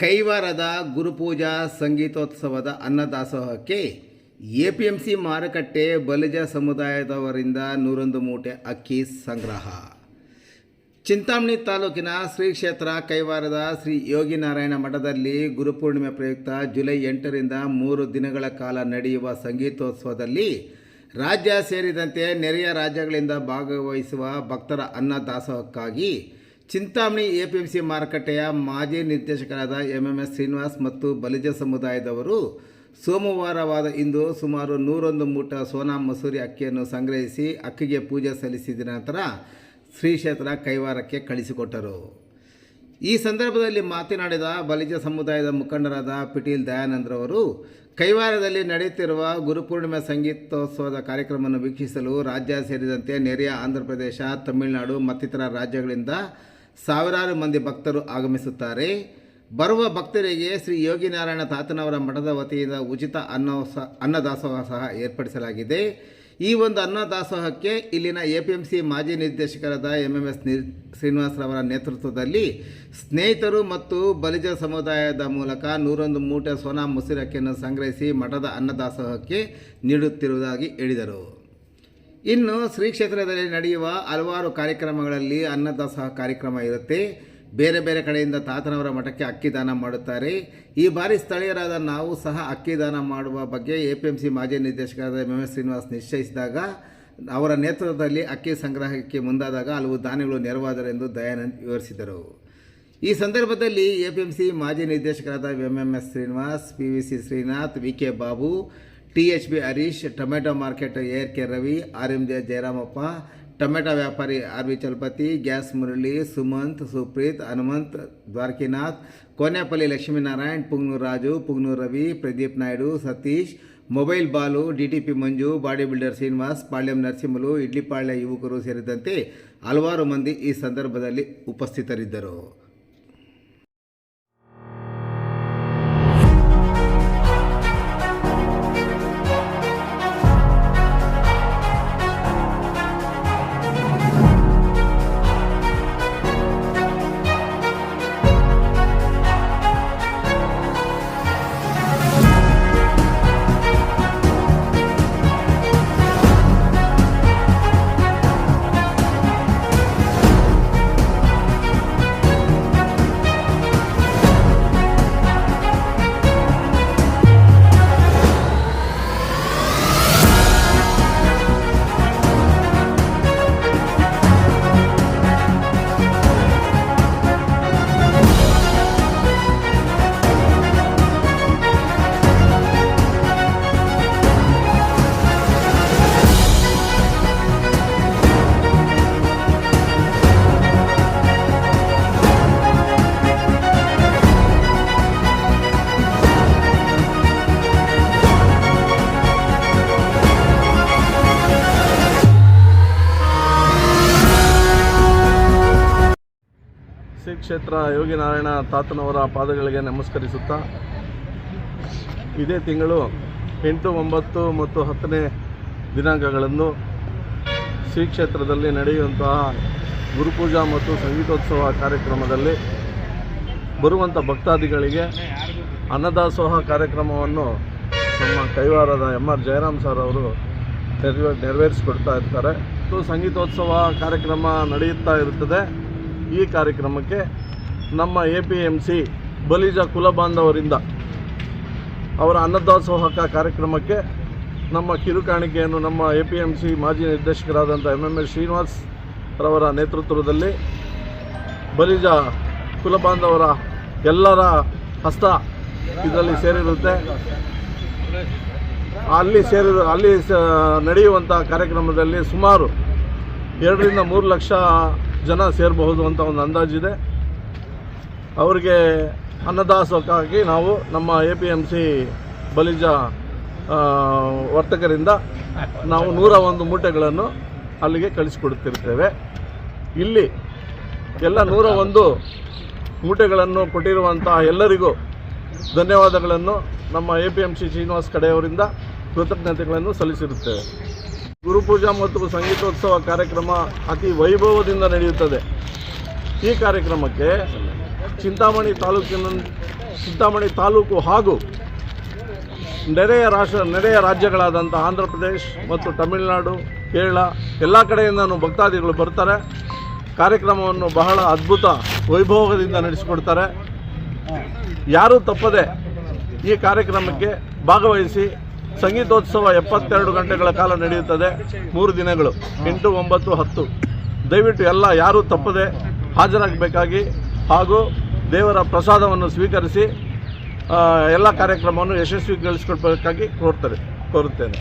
ಕೈವಾರದ ಗುರುಪೂಜಾ ಸಂಗೀತೋತ್ಸವದ ಅನ್ನದಾಸೋಹಕ್ಕೆ ಎ ಪಿ ಎಂ ಸಿ ಮಾರುಕಟ್ಟೆ ಬಲಿಜ ಸಮುದಾಯದವರಿಂದ ನೂರೊಂದು ಮೂಟೆ ಅಕ್ಕಿ ಸಂಗ್ರಹ. ಚಿಂತಾಮಣಿ ತಾಲೂಕಿನ ಶ್ರೀ ಕ್ಷೇತ್ರ ಕೈವಾರದ ಶ್ರೀ ಯೋಗಿನಾರಾಯಣ ಮಠದಲ್ಲಿ ಗುರುಪೂರ್ಣಿಮೆ ಪ್ರಯುಕ್ತ ಜುಲೈ ಎಂಟರಿಂದ ಮೂರು ದಿನಗಳ ಕಾಲ ನಡೆಯುವ ಸಂಗೀತೋತ್ಸವದಲ್ಲಿ ರಾಜ್ಯ ಸೇರಿದಂತೆ ನೆರೆಯ ರಾಜ್ಯಗಳಿಂದ ಭಾಗವಹಿಸುವ ಭಕ್ತರ ಅನ್ನದಾಸೋಹಕ್ಕಾಗಿ ಚಿಂತಾಮಣಿ ಎ ಪಿ ಸಿ ಮಾರುಕಟ್ಟೆಯ ಮಾಜಿ ನಿರ್ದೇಶಕರಾದ ಎಂಎಂಎಸ್ ಶ್ರೀನಿವಾಸ್ ಮತ್ತು ಬಲಿಜ ಸಮುದಾಯದವರು ಸೋಮವಾರವಾದ ಇಂದು ಸುಮಾರು ನೂರೊಂದು ಮೂಟ ಸೋನಾ ಮಸೂರಿ ಅಕ್ಕಿಯನ್ನು ಸಂಗ್ರಹಿಸಿ ಅಕ್ಕಿಗೆ ಪೂಜೆ ಸಲ್ಲಿಸಿದ ನಂತರ ಶ್ರೀ ಕ್ಷೇತ್ರ ಕೈವಾರಕ್ಕೆ ಕಳಿಸಿಕೊಟ್ಟರು. ಈ ಸಂದರ್ಭದಲ್ಲಿ ಮಾತನಾಡಿದ ಬಲಿಜ ಸಮುದಾಯದ ಮುಖಂಡರಾದ ಪಿಟೀಲ್ ದಯಾನಂದ್ರವರು ಕೈವಾರದಲ್ಲಿ ನಡೆಯುತ್ತಿರುವ ಗುರುಪೂರ್ಣಿಮೆ ಸಂಗೀತೋತ್ಸವದ ಕಾರ್ಯಕ್ರಮವನ್ನು ವೀಕ್ಷಿಸಲು ರಾಜ್ಯ ಸೇರಿದಂತೆ ನೆರೆಯ ಆಂಧ್ರಪ್ರದೇಶ ತಮಿಳುನಾಡು ಮತ್ತಿತರ ರಾಜ್ಯಗಳಿಂದ ಸಾವಿರಾರು ಮಂದಿ ಭಕ್ತರು ಆಗಮಿಸುತ್ತಾರೆ. ಬರುವ ಭಕ್ತರಿಗೆ ಶ್ರೀ ಯೋಗಿನಾರಾಯಣ ತಾತನವರ ಮಠದ ವತಿಯಿಂದ ಉಚಿತ ಅನ್ನ ಅನ್ನದಾಸೋಹ ಸಹ ಏರ್ಪಡಿಸಲಾಗಿದೆ. ಈ ಒಂದು ಅನ್ನದಾಸೋಹಕ್ಕೆ ಇಲ್ಲಿನ ಎ ಪಿ ಎಂ ಸಿ ಮಾಜಿ ನಿರ್ದೇಶಕರಾದ ಎಂ ಎಂ ಎಸ್ ಶ್ರೀನಿವಾಸರವರ ನೇತೃತ್ವದಲ್ಲಿ ಸ್ನೇಹಿತರು ಮತ್ತು ಬಲಿಜ ಸಮುದಾಯದ ಮೂಲಕ ನೂರೊಂದು ಮೂಟೆ ಸೋನಾ ಮುಸಿರಕ್ಕಿಯನ್ನು ಸಂಗ್ರಹಿಸಿ ಮಠದ ಅನ್ನದಾಸೋಹಕ್ಕೆ ನೀಡುತ್ತಿರುವುದಾಗಿ ಹೇಳಿದರು. ಇನ್ನು ಶ್ರೀ ಕ್ಷೇತ್ರದಲ್ಲಿ ನಡೆಯುವ ಹಲವಾರು ಕಾರ್ಯಕ್ರಮಗಳಲ್ಲಿ ಅನ್ನದಾಸೋಹ ಕಾರ್ಯಕ್ರಮ ಇರುತ್ತೆ. ಬೇರೆ ಬೇರೆ ಕಡೆಯಿಂದ ತಾತನವರ ಮಠಕ್ಕೆ ಅಕ್ಕಿ ದಾನ ಮಾಡುತ್ತಾರೆ. ಈ ಬಾರಿ ಸ್ಥಳೀಯರಾದ ನಾವು ಸಹ ಅಕ್ಕಿ ದಾನ ಮಾಡುವ ಬಗ್ಗೆ ಎ ಪಿ ಎಂ ಸಿ ಮಾಜಿ ನಿರ್ದೇಶಕರಾದ ಎಂ ಎಸ್ ಶ್ರೀನಿವಾಸ್ ನಿಶ್ಚಯಿಸಿದಾಗ, ಅವರ ನೇತೃತ್ವದಲ್ಲಿ ಅಕ್ಕಿ ಸಂಗ್ರಹಕ್ಕೆ ಮುಂದಾದಾಗ ಹಲವು ದಾನಿಗಳು ನೆರವಾದರು ಎಂದು ದಯಾನಂದ್ ವಿವರಿಸಿದರು. ಈ ಸಂದರ್ಭದಲ್ಲಿ ಎ ಪಿ ಎಂ ಸಿ ಮಾಜಿ ನಿರ್ದೇಶಕರಾದ M M S Srinivas P V C Srinath V K Babu T H B Harish, tomato market R K Ravi, R M J Jayaramappa tomato ವ್ಯಾಪಾರಿ R V Chalapathi, gas Murali, Sumanth, Supreeth, Hanumanth, Dwarakanath, Konyapalli Lakshminarayan, Punganur Raju, Punganur Ravi, Pradeep Naidu, Satish, mobile Balu, D Manju, body builder Srinivas, Palyam Narasimhulu Idlipalya ಯುವಕರು ಸೇರಿದಂತೆ ಹಲವಾರು ಮಂದಿ ಈ ಸಂದರ್ಭದಲ್ಲಿ ಉಪಸ್ಥಿತರಿದ್ದರು. ಶ್ರೀ ಕ್ಷೇತ್ರ ಯೋಗಿನಾರಾಯಣ ತಾತನವರ ಪಾದಗಳಿಗೆ ನಮಸ್ಕರಿಸುತ್ತಾ, ಇದೇ ತಿಂಗಳು ಎಂಟು, ಒಂಬತ್ತು ಮತ್ತು ಹತ್ತನೇ ದಿನಾಂಕಗಳನ್ನು ಶ್ರೀ ಕ್ಷೇತ್ರದಲ್ಲಿ ನಡೆಯುವಂತಹ ಗುರುಪೂಜಾ ಮತ್ತು ಸಂಗೀತೋತ್ಸವ ಕಾರ್ಯಕ್ರಮದಲ್ಲಿ ಬರುವಂಥ ಭಕ್ತಾದಿಗಳಿಗೆ ಅನ್ನದಾಸೋಹ ಕಾರ್ಯಕ್ರಮವನ್ನು ನಮ್ಮ ಕೈವಾರದ ಎಂ ಆರ್ ಜಯರಾಮ್ ಸರ್ ಅವರು ನೆರವೇ, ನೆರವೇರಿಸಿಕೊಡ್ತಾ ಇರ್ತಾರೆ. ಸಂಗೀತೋತ್ಸವ ಕಾರ್ಯಕ್ರಮ ನಡೆಯುತ್ತಾ ಇರುತ್ತದೆ. ಈ ಕಾರ್ಯಕ್ರಮಕ್ಕೆ ನಮ್ಮ A P M C Balija ಕುಲಬಾಂಧವರಿಂದ ಅವರ ಅನ್ನದಾಸೋಹಕ ಕಾರ್ಯಕ್ರಮಕ್ಕೆ ನಮ್ಮ ಕಿರುಕಾಣಿಕೆಯನ್ನು ನಮ್ಮ ಎ ಪಿ ಎಂ ಸಿ ಮಾಜಿ ನಿರ್ದೇಶಕರಾದಂಥ ಎಂ ಎಂ ಎಲ್ ಶ್ರೀನಿವಾಸ್ ರವರ ನೇತೃತ್ವದಲ್ಲಿ ಬಲಿಜ ಕುಲಬಾಂಧವರ ಎಲ್ಲರ ಹಸ್ತ ಇದರಲ್ಲಿ ಸೇರಿರುತ್ತೆ. ಅಲ್ಲಿ ಸೇರಿ, ಅಲ್ಲಿ ನಡೆಯುವಂಥ ಕಾರ್ಯಕ್ರಮದಲ್ಲಿ ಸುಮಾರು ಎರಡರಿಂದ ಮೂರು ಲಕ್ಷ ಜನ ಸೇರಬಹುದು ಅಂತ ಒಂದು ಅಂದಾಜಿದೆ ಅವರಿಗೆ ಅನ್ನದಾಸಕ್ಕಾಗಿ ನಾವು ನಮ್ಮ A P M C Balija ವರ್ತಕರಿಂದ ನಾವು ನೂರ ಒಂದು ಮೂಟೆಗಳನ್ನು ಅಲ್ಲಿಗೆ ಕಳಿಸಿಕೊಡುತ್ತಿರ್ತೇವೆ. ಇಲ್ಲಿ ಎಲ್ಲ ನೂರ ಒಂದು ಮೂಟೆಗಳನ್ನು ಕೊಟ್ಟಿರುವಂತಹ ಎಲ್ಲರಿಗೂ ಧನ್ಯವಾದಗಳನ್ನು ನಮ್ಮ A P M C Srinivas ಕಡೆಯವರಿಂದ ಕೃತಜ್ಞತೆಗಳನ್ನು ಸಲ್ಲಿಸಿರುತ್ತೇವೆ. ಗುರುಪೂಜಾ ಮತ್ತು ಸಂಗೀತೋತ್ಸವ ಕಾರ್ಯಕ್ರಮ ಅತಿ ವೈಭವದಿಂದ ನಡೆಯುತ್ತದೆ. ಈ ಕಾರ್ಯಕ್ರಮಕ್ಕೆ ಚಿಂತಾಮಣಿ ತಾಲೂಕಿನ ಚಿಂತಾಮಣಿ ತಾಲೂಕು ಹಾಗೂ ನೆರೆಯ ರಾಷ್ಟ್ರ, ನೆರೆಯ ರಾಜ್ಯಗಳಾದಂಥ ಆಂಧ್ರ ಪ್ರದೇಶ್ ಮತ್ತು ತಮಿಳುನಾಡು, ಕೇರಳ ಎಲ್ಲ ಕಡೆಯಿಂದನೂ ಭಕ್ತಾದಿಗಳು ಬರ್ತಾರೆ. ಕಾರ್ಯಕ್ರಮವನ್ನು ಬಹಳ ಅದ್ಭುತ ವೈಭವದಿಂದ ನಡೆಸಿಕೊಡ್ತಾರೆ. ಯಾರೂ ತಪ್ಪದೆ ಈ ಕಾರ್ಯಕ್ರಮಕ್ಕೆ ಭಾಗವಹಿಸಿ ಸಂಗೀತೋತ್ಸವ ಎಪ್ಪತ್ತೆರಡು ಗಂಟೆಗಳ ಕಾಲ ನಡೆಯುತ್ತದೆ. ಮೂರು ದಿನಗಳು, ಎಂಟು, ಒಂಬತ್ತು, ಹತ್ತು. ದಯವಿಟ್ಟು ಎಲ್ಲ ಯಾರೂ ತಪ್ಪದೆ ಹಾಜರಾಗಬೇಕಾಗಿ ಹಾಗೂ ದೇವರ ಪ್ರಸಾದವನ್ನು ಸ್ವೀಕರಿಸಿ ಎಲ್ಲ ಕಾರ್ಯಕ್ರಮವನ್ನು ಯಶಸ್ವಿಗೊಳಿಸಿಕೊಡ್ಬೇಕಾಗಿ ಕೋರ್ತಾರೆ ಕೋರುತ್ತೇನೆ.